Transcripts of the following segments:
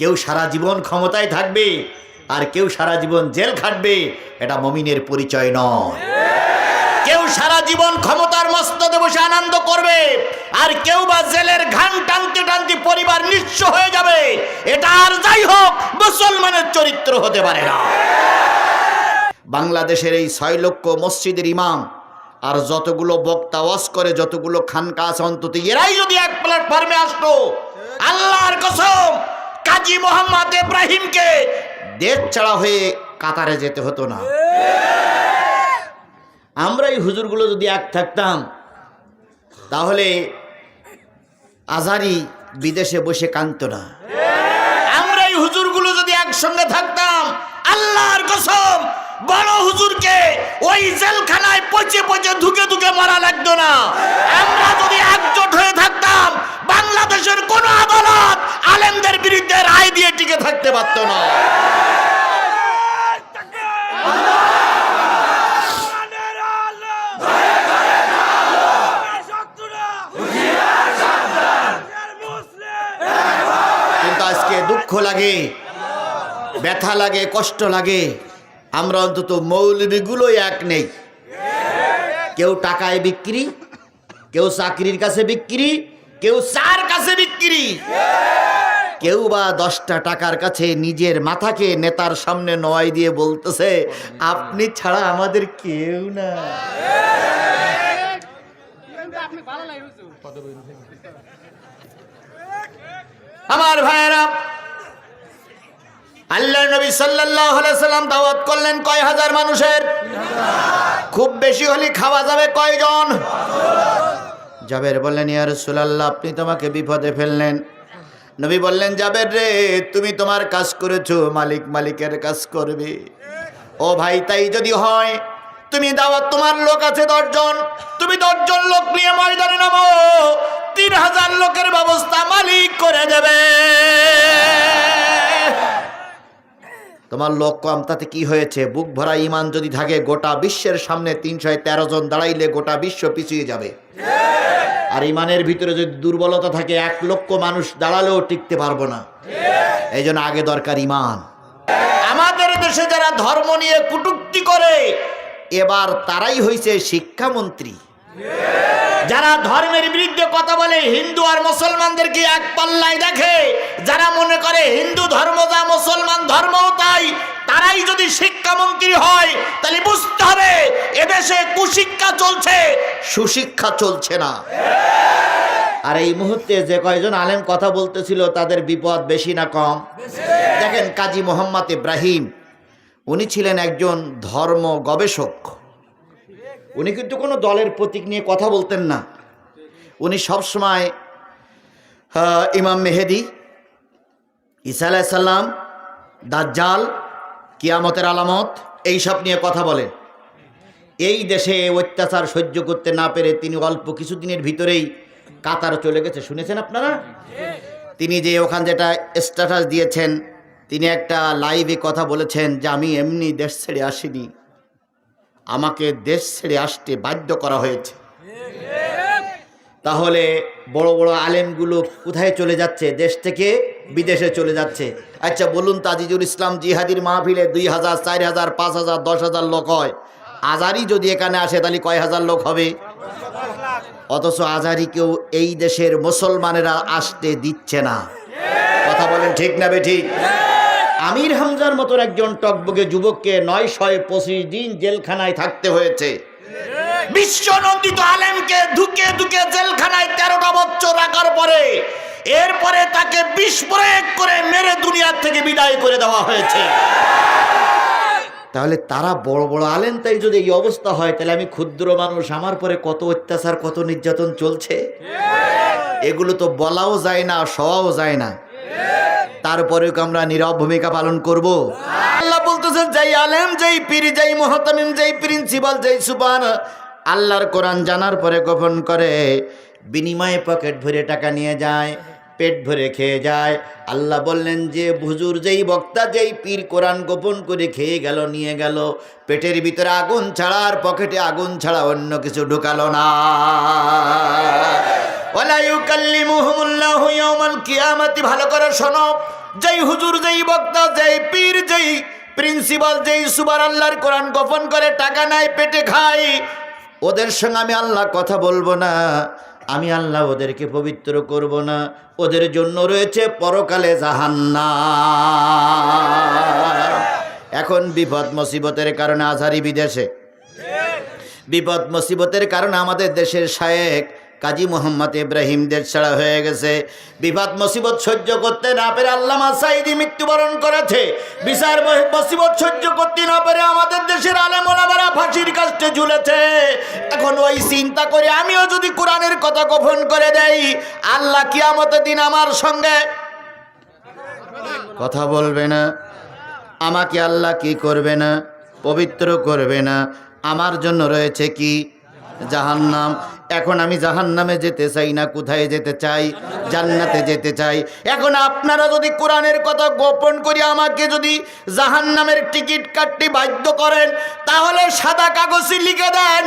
কেউ সারা জীবন ক্ষমতায় থাকবে আর কেউ সারা জীবন জেল খাটবে, এটা মমিনের পরিচয় নয়। কেউ সারা জীবন ক্ষমতার মস্তদে বসে আনন্দ করবে আর কেউ বা জেলের ঘান টানতে টানতে পরিবার নিঃস্ব হয়ে যাবে, এটা আর যাই হোক, মুসলমানের চরিত্র হতে পারে না। বাংলাদেশের এই ছয় লক্ষ মসজিদের ইমাম আর যতগুলো বক্তা ওয়াজ করে, যতগুলো খানকা আছে অন্তত, এরাই যদি এক প্ল্যাটফর্মে আসতো, আল্লাহর কসম কাজী মোহাম্মদ ইব্রাহিমকে দেশ ছাড়া হয়ে কাতারে যেতে হতো না। আমরা এই হুজুরগুলো যদি এক থাকতাম, তাহলে আজারি বিদেশে বসে কান্ত না। আমরা এই হুজুরগুলো যদি একসঙ্গে থাকতাম, আল্লাহর কসম, বড় হুজুরকে ওই জেলখানায় পচে পচে ধুকে ধুকে মারা লাগতো না। আমরা যদি একজোট হয়ে থাকতাম, বাংলাদেশের কোন আদালত থাকতে পারতো না। আজকে দুঃখ লাগে, ব্যথা লাগে, কষ্ট লাগে। আমরা অন্তত মৌলবীগুলোই এক নেই। কেউ টাকায় বিক্রি, কেউ চাকরির কাছে বিক্রি, কেউ চার কাছে বিক্রি। কেউ বা দশটা টাকার কাছে নিজের মাথাকে নেতার সামনে নয় দিয়ে বলতেছে, আপনি ছাড়া আমাদের কেউ না। আমার ভাইয়েরা আল্লাহ নবী সাল্লাম দাওয়াত করলেন কয় হাজার মানুষের? খুব বেশি হলে খাওয়া যাবে কয়জন? জাবের বললেন, ইয়া রাসূলুল্লাহ, আপনি তোমাকে বিপদে ফেললেন। নবী বললেন জাবের রে, তুমি তোমার কাজ করেছ, মালিক মালিকের কাজ করবে। ও ভাই, তাই যদি হয়, তুমি দাওয়াত, তোমার লোক আছে দশজন, তুমি দশজন লোক নিয়ে ময়দানে নামো, তিন হাজার লোকের ব্যবস্থা মালিক করে দেবে। তোমার লোক কম, তাতে কি হয়েছে? বুক ভরা ইমান যদি থাকে, গোটা বিশ্বের সামনে তিনশো তেরো জন দাঁড়াইলে গোটা বিশ্ব পিছিয়ে যাবে। আর ইমানের ভিতরে যদি দুর্বলতা থাকে, এক লক্ষ মানুষ দাঁড়ালেও টিকতে পারব না। এই জন্য আগে দরকার ইমান। আমাদের দেশে যারা ধর্ম নিয়ে কুটুক্তি করে, এবার তারাই হয়েছে শিক্ষামন্ত্রী। যারা ধর্মের বিরুদ্ধে কথা বলে, হিন্দু আর মুসলমানদেরকে এক পাল্লায় দেখে? যারা মনে করে হিন্দু ধর্ম যা, মুসলমান ধর্মও তাই তারাই যদি শিক্ষামন্ত্রী হয়, তাহলে বুঝতে হবে এদেশে কুশিক্ষা চলছে। সুশিক্ষা চলছে না। আর এই মুহূর্তে যে কয়জন আলেম কথা বলতেছিল, তাদের বিপদ বেশি না কম? দেখেন কাজী মোহাম্মদ ইব্রাহিম, উনি ছিলেন একজন ধর্ম গবেষক। উনি কিন্তু কোনো দলের প্রতীক নিয়ে কথা বলতেন না। উনি সবসময় ইমাম মেহেদি, ঈসা আলাইসাল্লাম দাজ্জাল কিয়ামতের আলামত, এইসব নিয়ে কথা বলেন এই দেশে অত্যাচার সহ্য করতে না পেরে তিনি অল্প কিছুদিনের ভিতরেই কাতার চলে গেছে। শুনেছেন আপনারা? তিনি যে ওখান যেটা স্ট্যাটাস দিয়েছেন, তিনি একটা লাইভে কথা বলেছেন যে, আমি এমনি দেশ ছেড়ে আসিনি। আমাকে দেশ ছেড়ে আসতে বাধ্য করা হয়েছে। তাহলে বড় বড় আলেমগুলো কোথায় চলে যাচ্ছে? দেশ থেকে বিদেশে চলে যাচ্ছে। আচ্ছা বলুন তাজিজুল ইসলাম জিহাদির মাহফিলে দুই হাজার, চার হাজার, পাঁচ হাজার, দশ হাজার লোক হয়। আজারি যদি এখানে আসে, তাহলে কয় হাজার লোক হবে? অথচ আজারিকেও এই দেশের মুসলমানেরা আসতে দিচ্ছে না। কথা বলেন ঠিক না বে ঠিক আমির হামজার মতো একজন টকবগে যুবককে নয় শয় পঁচিশ দিন জেলখানায় থাকতে হয়েছে। বিশ্বনন্দিত আলেমকে ধুকে ধুকে জেলখানায় তেরোটা বছর রাখার পরে, এরপরে তাকে করে মেরে দুনিয়ার থেকে বিদায় করে দেওয়া হয়েছে। তাহলে তারা বড় বড় আলেন তাই যদি এই অবস্থা হয়, তাহলে আমি ক্ষুদ্র মানুষ, আমার পরে কত অত্যাচার, কত নির্যাতন চলছে? এগুলো তো বলাও যায় না সওয়াও যায় না। তারপরেও কি আমরা নীরব ভূমিকা পালন করব? আল্লাহ বলতেছেন, যাই আলেম, যাই পীর, যাই মহতামিম, যাই প্রিন্সিপাল যাই সুবান আল্লাহর কোরআন জানার পরে গোপন করে, বিনিময়ে পকেট ভরে টাকা নিয়ে যায়, পেট ভরে খেয়ে যায়। আল্লাহ বললেন যে, হুজুর যেই বক্তা, যেই পীর কোরআন গোপন করে খেয়ে গেল, নিয়ে গেল, পেটের ভিতরে আগুন ছাড়া আর পকেটে আগুন ছাড়া অন্য কিছু ঢুকালো না। ভালো করে শোনো, যেই হুজুর, যেই বক্তা, যেই পীর, যেই প্রিন্সিপাল, যেই সুবার আল্লাহর গোপন করে টাকা নাই পেটে খায় ওদের সঙ্গে আমি আল্লাহ কথা বলব না, আমি আল্লাহ ওদেরকে পবিত্র করব না, ওদের জন্য রয়েছে পরকালে জাহান্না এখন বিপদ মুসিবতের কারণে আজহারি বিদেশে। বিপদ মুসিবতের কারণে আমাদের দেশের শায়েক কাজী মোহাম্মদ ইব্রাহিম দেশ ছাড়া হয়ে গেছে। বিপদ মুসিবত সহ্য করতে না পেরে আল্লামা সাইদি মৃত্যুবরণ করেছে। বিচার মুসিবত সহ্য করতে না পেরে আমাদের দেশের আলেমোলামারা ফাঁসির কাছে ঝুলেছে। এখন ওই চিন্তা করে আমিও যদি কোরআনের কথা গোপন করে দেই, আল্লাহ কিয়ামতের দিন আমার সঙ্গে কথা বলবে না। আমাকে আল্লাহ কি করবে না? পবিত্র করবে না। আমার জন্য রয়েছে কি? জাহান্নাম। এখন আমি জাহান্নামে যেতে চাই না, কোথায় যেতে চাই? জান্নাতে যেতে চাই। এখন আপনারা যদি কোরআনের কথা গোপন করে আমাকে যদি জাহান্নামের টিকিট কাটতে বাধ্য করেন, তাহলে সাদা কাগজে লিখে দেন,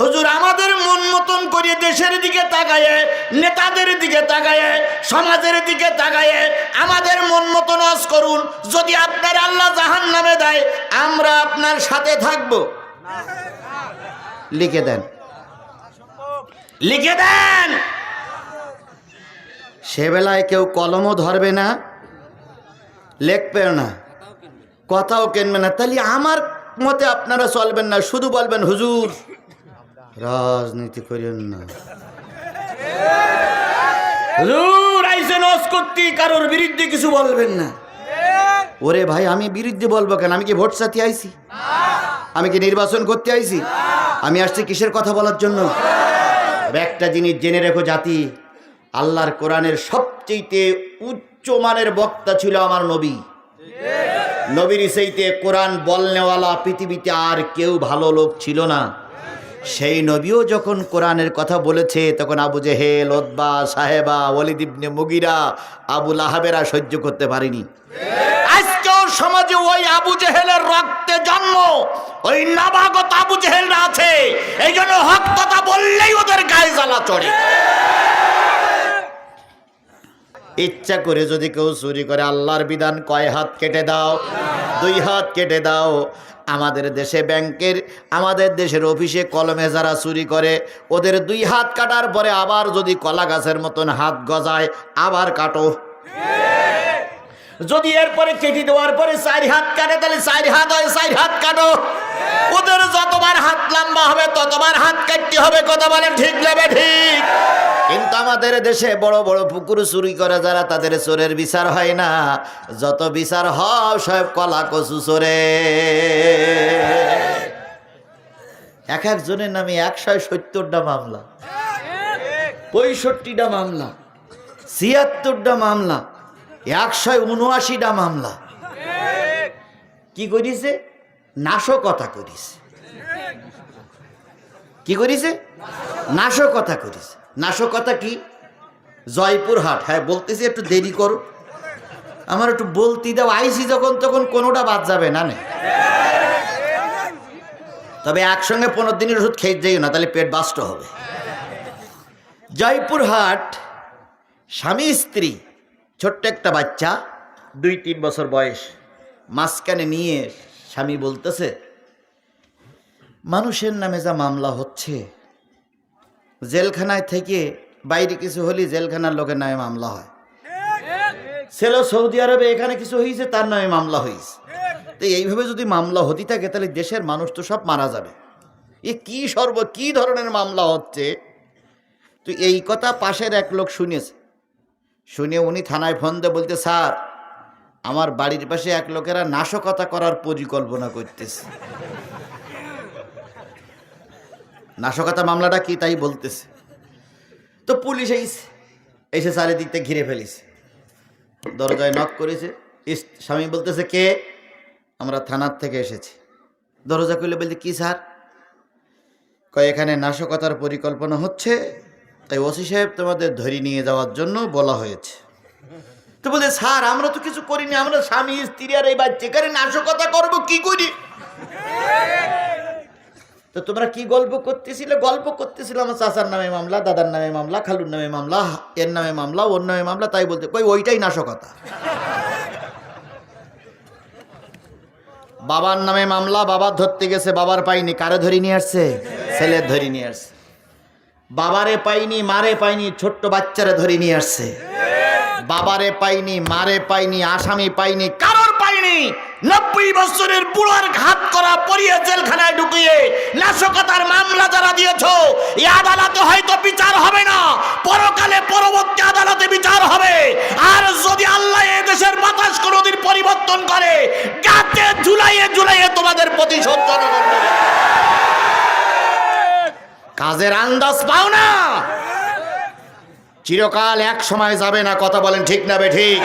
হুজুর আমাদের মন মতন করিয়ে দেশের দিকে তাকায়ে, নেতাদের দিকে তাকায়ে, সমাজের দিকে তাকায়ে আমাদের মন মতন আজ করুন। যদি আপনার আল্লাহ জাহান নামে দেয়, আমরা আপনার সাথে থাকব। লিখে দেন। লিখে দেন। সে বেলায় কেউ কলমও ধরবে না লেখবেও না কথাও কেনবে না। তাহলে আমার মতে আপনারা চলবেন না শুধু বলবেন হুজুর রাজনীতি করেন না। হুজুর আইসেন করতে কারোর বিরুদ্ধে কিছু বলবেন না। ওরে ভাই আমি বিরুদ্ধে বলব কেন? আমি কি ভোট সাথে আইছি? আমি কি নির্বাচন করতে আইছি? আমি আসছি কিসের কথা বলার জন্য? তবে একটা জিনিস জেনে রেখো জাতি, আল্লাহর কোরআনের সবচেয়ে উচ্চ মানের বক্তা ছিল আমার নবী। নবীর সেইতে কোরআন বলনেওয়ালা পৃথিবীতে আর কেউ ভালো লোক ছিল না। সেই নবীও যখন কোরআনের কথা বলেছে, তখন আবু জেহেল ওদ্বা সাহেবা ওলিদ ইবনে মুগিরা, আবু লাহাবেরা সহ্য করতে পারেনি। আজকেও সমাজে ওই আবু জেহেলের রক্তে জন্ম ওই নবাগত আবু জেহেলরা আছে। এই জন্য হক কথা বললেই ওদের গায়ে জ্বালা চড়ে। ইচ্ছা করে যদি কেউ চুরি করে, আল্লাহর বিধান কয় হাত কেটে দাও? দুই হাত কেটে দাও। আমাদের দেশে ব্যাংকের, আমাদের দেশের অফিসে কলমে যারা চুরি করে, ওদের দুই হাত কাটার পরে আবার যদি কলা গাছের মতন হাত গজায়, আবার কাটো। যদি এরপরে কেটে দেওয়ার পরে চার হাত কাটে, তাহলে চার হাত হয়, চার হাত কাটো। ওদের যতবার হাত লম্বা হবে, ততবার হাত কাটতে হবে, কথা বলে ঠিক নেবে ঠিক? কিন্তু আমাদের দেশে বড় বড় পুকুর চুরি করে যারা, তাদের চোরের বিচার হয় না। যত বিচার হয়, সব কলা কচু চোরে। এক একজনের নামে একশো সত্তরটা মামলা, পঁয়ষট্টিটা মামলা, ছিয়াত্তরটা মামলা একশো উনআশিটা মামলা। কি করিছে নাশকতা করিছে কি করিছে? নাশকতা করিছে নাশকতা কি? জয়পুরহাট হ্যাঁ বলতেছি একটু দেরি করো। আমার একটু বলতে দাও, আইসি যখন তখন কোনোটা বাদ যাবে, না নে? তবে একসঙ্গে পনেরো দিনের ওষুধ খেয়ে যাইও না, তাহলে পেট বাস্ট হবে। জয়পুরহাট স্বামী স্ত্রী, ছোট্ট একটা বাচ্চা, দুই তিন বছর বয়স, মাঝখানে নিয়ে স্বামী বলতেছে, মানুষের নামে যা মামলা হচ্ছে, জেলখানায় থেকে বাইরে কিছু হলে জেলখানার লোকের নামে মামলা হয়। ছেলে সৌদি আরবে এখানে কিছু হয়েছে তার নামে মামলা হয়েছে তো এইভাবে যদি মামলা হতে থাকে, তাহলে দেশের মানুষ তো সব মারা যাবে। এ কি সর্ব, কি ধরনের মামলা হচ্ছে? তো এই কথা পাশের এক লোক শুনেছে। শুনে উনি থানায় ফোন দিয়ে বলতে স্যার আমার বাড়ির পাশে এক লোকেরা নাশকতা করার পরিকল্পনা করতেছে। নাশকতা মামলাটা কি তাই বলতেছে। তো পুলিশ এসে এসে চারিদিক থেকে ঘিরে ফেলিছে। দরজায় নক করেছে। স্বামী বলতেছে, কে? আমরা থানার থেকে এসেছি। দরজা খুলে বলতে, কি স্যার? কয়, এখানে নাশকতার পরিকল্পনা হচ্ছে। তাই ওসি সাহেব তোমাদের ধরে নিয়ে যাওয়ার জন্য বলা হয়েছে। তো বলে, স্যার, আমরা তো কিছু করিনি, আমরা স্বামী, স্ত্রী আর এই বাচ্চা। নাশকতা করব, কি করি? তো তোমরা কি গল্প করতেছিলে? গল্প করতেছিল আমার চাচার নামে মামলা, দাদার নামে মামলা, খালুর নামে মামলা, এর নামে মামলা, ওর নামে মামলা, তাই বলতে কই, ওইটাই নাশকতা। বাবার নামে মামলা বাবার ধরতে গেছে, বাবার পাইনি। কারে ধরি নিয়ে আসছে? ছেলের ধরি নিয়ে আসছে। বাবারে পাইনি, মারে পাইনি, ছোট্ট বাচ্চারে ধরে নিয়ে আসছে। বাবারে পাইনি, মারে পাইনি, আসামি পাইনি, কারোর পাইনি। নব্বই বছরের বুড়ার ঘাত করা পরিয়ে জেলখানায় ঢুকিয়ে নাশকতার মামলা যারা দিয়েছ এই আদালতে হয়তো বিচার হবে না। পরকালে পরবর্তী আদালতে বিচার হবে। আর যদি আল্লাহ এ দেশের বাতাস কোনোদিন পরিবর্তন করে, গাতে ঝুলাইয়ে ঝুলাইয়ে তোমাদের প্রতিশোধ জনগণ কাজের আন্দাজ পাও না। চিরকাল এক সময় যাবে না, কথা বলেন ঠিক না বে ঠিক?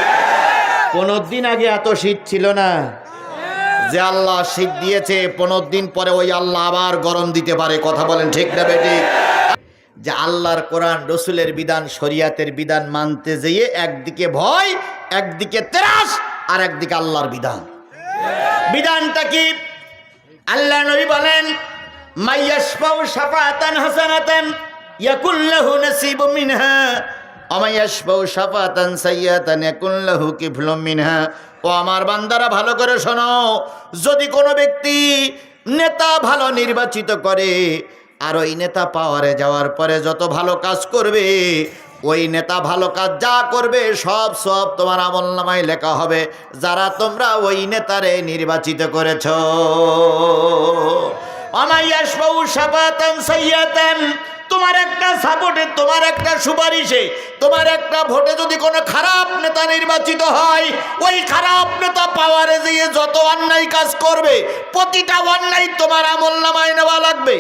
পনেরো দিন আগে এত শীত ছিল না যে আল্লাহ শীত দিয়েছে পনেরো দিন পরে ওই আল্লাহ আবার গরম দিতে পারে, কথা বলেন ঠিক না বে ঠিক? যে আল্লাহর কোরআন, রসুলের বিধান, শরিয়াতের বিধান মানতে যেয়ে একদিকে ভয়, একদিকে তেরাস, আর একদিকে আল্লাহর বিধান। বিধানটা কি? আল্লাহ নবী বলেন, মাইয়াশফাউ শাফাতান হাসানাতান ইয়াকুল লাহু নাসিবুম মিনহা আমায়াশফাউ শাফাতান সাইয়াতান ইয়াকুল লাহু কিফলুম মিনহা। ও আমার বান্দারা, ভালো করে শোনো, যদি কোনো ব্যক্তি নেতা ভালো নির্বাচিত করে, আর ওই নেতা পাওয়ারে যাওয়ার পরে যত ভালো কাজ করবে, ওই নেতা ভালো কাজ যা করবে, সব সব তোমার আমল নামায় লেখা হবে। যারা তোমরা ওই নেতারে নির্বাচিত করেছ। আমাইয়াসবাউ সাবাতান সাইয়াতান তোমার একটা সাপোর্টে তোমার একটা সুপারিশে, তোমার একটা ভোটে যদি কোনো খারাপ নেতা নির্বাচিত হয়, ওই খারাপ নেতা পাওয়ারে যেয়ে যত অন্যায় কাজ করবে, প্রতিটা অন্যায় তোমার আমল নামায় নেওয়া লাগবে।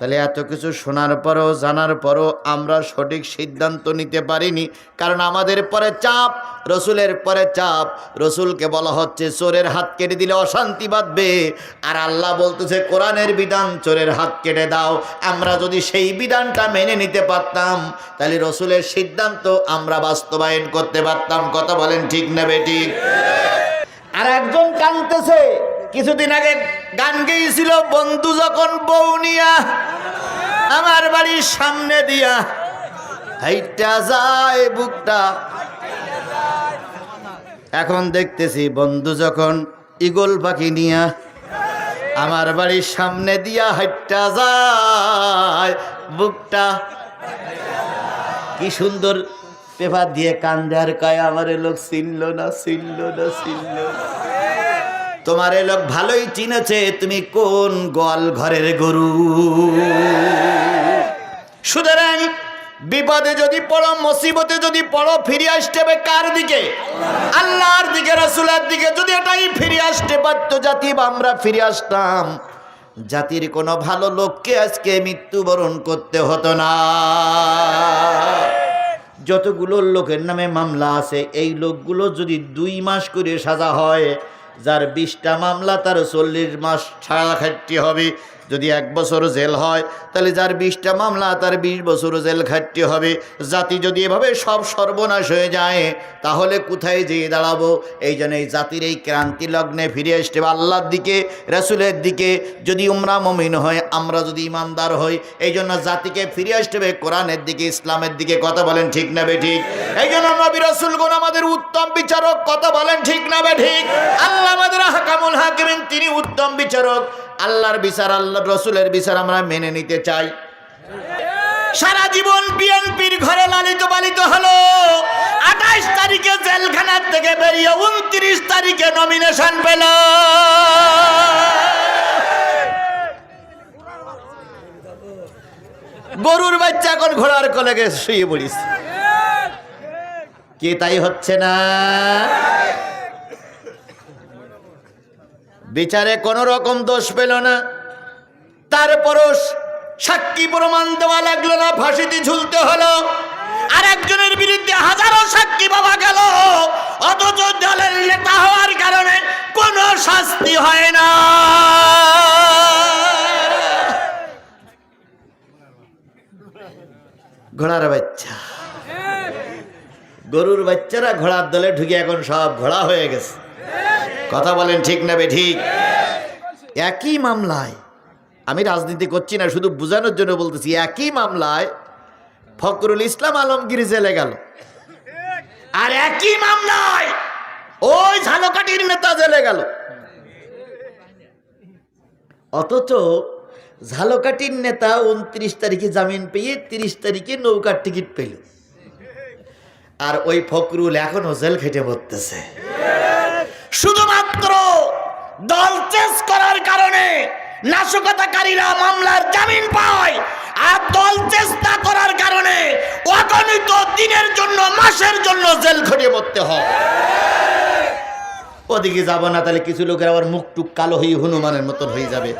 তাহলে এত কিছু শোনার পরও, জানার পরও আমরা সঠিক সিদ্ধান্ত নিতে পারিনি। কারণ আমাদের পরে চাপ, রসুলের পরে চাপ। রসুলকে বলা হচ্ছে, চোরের হাত কেটে দিলে অশান্তি বাঁধবে। আর আল্লাহ বলতেছে, কোরআনের বিধান চোরের হাত কেটে দাও। আমরা যদি সেই বিধানটা মেনে নিতে পারতাম, তাহলে রসুলের সিদ্ধান্ত আমরা বাস্তবায়ন করতে পারতাম। কথা বলেন ঠিক নেবে ঠিক? আর একজন কানতেছে কিছুদিন আগে গান গেয়েছিল, বন্ধু যখন বউ নিয়া আমার বাড়ির সামনে দিয়া হাইটা যায় বুকটা। এখন দেখতেছি বন্ধু যখন ইগল পাখি নিয়া আমার বাড়ির সামনে দিয়া হাইটা যায় বুকটা। কি সুন্দর পেপার দিয়ে কান্দার কায় আমার লোক চিনল না চিনল না চিনল না। তোমার এ লোক ভালোই চিনেছে, তুমি কোন গোয়াল ঘরের গরু? সুতরাং বিপদে যদি পড়ো, মুসিবতে যদি পড়ো, ফিরে আসতে হবে কার দিকে? আল্লাহর দিকে, রাসুলের দিকে। যদি এটাই ফিরে আসতে পারতো জাতি বা আমরা ফিরে আসতাম, জাতির কোনো ভালো লোককে আজকে মৃত্যুবরণ করতে হতো না। যতগুলো লোকের নামে মামলা আছে, এই লোকগুলো যদি দুই মাস করে সাজা হয় যার বিশটা মামলা তার চল্লিশ মাস ছাড়া হবে। যদি এক বছর জেল হয়, তাহলে যার বিশটা মামলা, তার বিশ বছর জেল খাটতে হবে। জাতি যদি এভাবে সব সর্বনাশ হয়ে যায়, তাহলে কোথায় যেয়ে দাঁড়াবো? এই জন্য এই জাতির এই ক্রান্তি লগ্নে ফিরে আসতে আল্লাহর দিকে, রসুলের দিকে। যদি উমরা মমিন হয়, আমরা যদি ইমানদার হই, এই জন্য জাতিকে ফিরে আসতে হবে কোরআনের দিকে, ইসলামের দিকে। কথা বলেন ঠিক না বে ঠিক? এই জন্য নবী রসুলগুন আমাদের উত্তম বিচারক, কথা বলেন ঠিক না বে ঠিক? আল্লাহ আমাদের হাকামুল হাকিমিন, তিনি উত্তম বিচারক। আল্লাহর বিচার আল্লাহ রসুলের বিচার আমরা মেনে নিতে চাই। সারা জীবন বিএনপির ঘরে লালিত পালিত হলো। আঠাইশ তারিখে জেলখানার থেকে বেরিয়ে উনত্রিশ তারিখে নমিনেশন পেল। গরুর বাচ্চা এখন ঘোড়ার কলেগে শুয়ে পড়িস। কি তাই হচ্ছে না? বিচারে কোনো রকম দোষ পেল না। তারপরও সাক্ষী প্রমাণ দেওয়া লাগল না, ফাঁসিতে ঝুলতে হলো। আর একজনের বিরুদ্ধে হাজারো সাক্ষী পাওয়া গেল। অথচ দলের নেতা হওয়ার কারণে কোনো শাস্তি হয় না। ঘোড়ার বাচ্চা। গরুর বাচ্চারা ঘোড়ার দলে ঢুকে এখন সব ঘোড়া হয়ে গেছে। কথা বলেন ঠিক না বে ঠিক? একই মামলায়, আমি রাজনীতি করছি না, শুধু বোঝানোর জন্য বলতেছি, একই মামলায় ফখরুল ইসলাম আলমগীর জেলে গেল। আর একই মামলায় ওই ঝালকাঠির নেতা জেলে গেল। অথচ ঝালকাঠির নেতা উনত্রিশ তারিখে জামিন পেয়ে তিরিশ তারিখে নৌকার টিকিট পেল। আর ওই ফখরুল এখনও জেল খেটে পড়তেছে শুধুমাত্র দল চেস করার কারণে নাশকতাকারীরা মামলার জামিন পায় আর দল চেষ্টা করার কারণে অগণিত দিনের জন্য, মাসের জন্য জেল খড়িয়ে পড়তে হয়। ওদিকে যাব না, তাহলে কিছু লোকের আবার মুখ টুক কালো হয়ে হনুমানের মতন হয়ে যাবে।